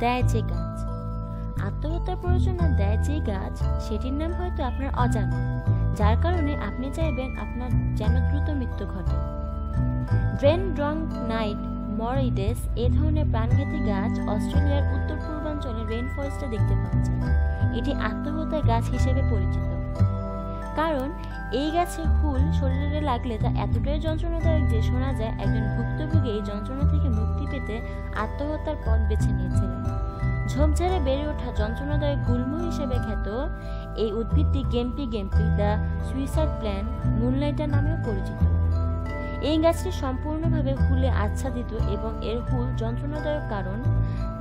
দেয় যে গাছ। আত্মহত্যার প্ররোচনা দেয় যে গাছ, সেটির নাম হয়তো আপনার অজানা, যার কারণে আপনি চাইবেন আপনার যেন দ্রুত মৃত্যু ঘটে। ড্রেন ড্রং নাইট মরিডেস এ ধরনের প্রাণঘাতী গাছ অস্ট্রেলিয়ার উত্তর পূর্বাঞ্চলে রেইন ফরেস্টে দেখতে পাওয়া যায় এটি আত্মহত্যার গাছ হিসেবে পরিচিত। এই গাছের হুল শরীরে লাগলে তা এতটাই যন্ত্রণাদায়ক যে শোনা যায় একজন ভুক্তভোগী এই যন্ত্রণা থেকে মুক্তি পেতে আত্মহত্যার পথ বেছে নিয়েছিলেন। ঝোপঝাড়ে বেড়ে ওঠা যন্ত্রণাদায়ক গুল্ম হিসেবে খ্যাত এই উদ্ভিদটি gympie gympie the suicide plant moonlighter নামেও পরিচিত। এই গাছটি সম্পূর্ণভাবে হুলে আচ্ছাদিত এবং এর হুল যন্ত্রণাদায়ক কারণ,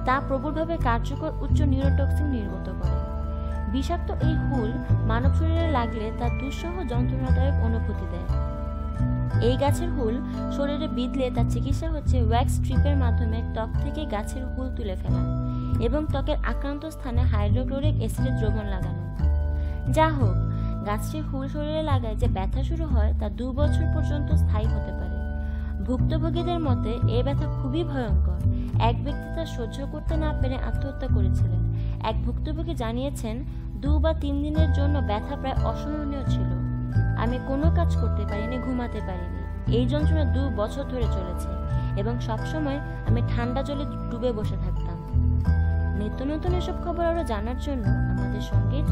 তা প্রবলভাবে কার্যকর উচ্চ নিউরোটক্সিন নির্গত করে। বিষাক্ত এই হুল মানব শরীরে লাগলে তা দুঃসহ যন্ত্রণাদায়ক অনুভূতি দেয়। এই গাছের হুল শরীরে বিঁধলে তার চিকিৎসা হচ্ছে ওয়্যাক্স স্ট্রিপের মাধ্যমে ত্বক থেকে গাছের হুল তুলে ফেলা এবং ত্বকের আক্রান্ত স্থানে হাইড্রোক্লোরিক অ্যাসিডের দ্রবণ লাগানো। যা হোক গাছটির হুল শরীরে লাগায় যে ব্যথা শুরু হয় তা দু বছর পর্যন্ত স্থায়ী হতে পারে। ভুক্তভোগীদের মতে, এ ব্যথা খুবই ভয়ঙ্কর। এক ব্যক্তি তা সহ্য করতে না পেরে আত্মহত্যা করেছিলেন। এক ভুক্তভোগী জানিয়েছেন দু বা তিন দিনের জন্য ব্যথা প্রায় অসহনীয় ছিল। আমি কোনো কাজ করতে পারিনি, ঘুমাতে পারিনি। এই যন্ত্রণা দু বছর ধরে চলেছে এবং সবসময় আমি ঠান্ডা জলে ডুবে বসে থাকতাম। নিত্য নতুন এসব খবর আরও জানার জন্য আমাদের সঙ্গেই